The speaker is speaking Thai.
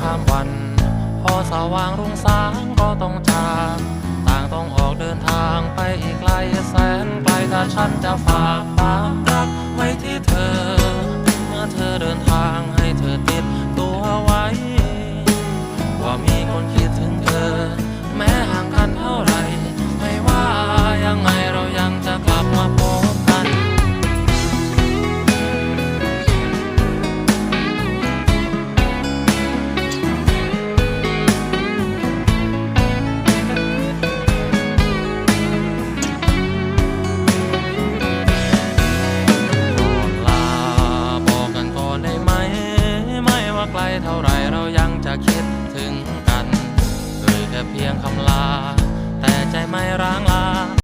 ข้ามวัน พอสว่างรุ่งสางก็ต้องจากต่างต้องออกเดินทางไปอีกไกลแสนไกลแต่ฉันจะฝากความรักไว้ที่เธอ ว่าไกลเท่าไรเรายังจะคิดถึงกันเอ่ยแค่เพียงคำลา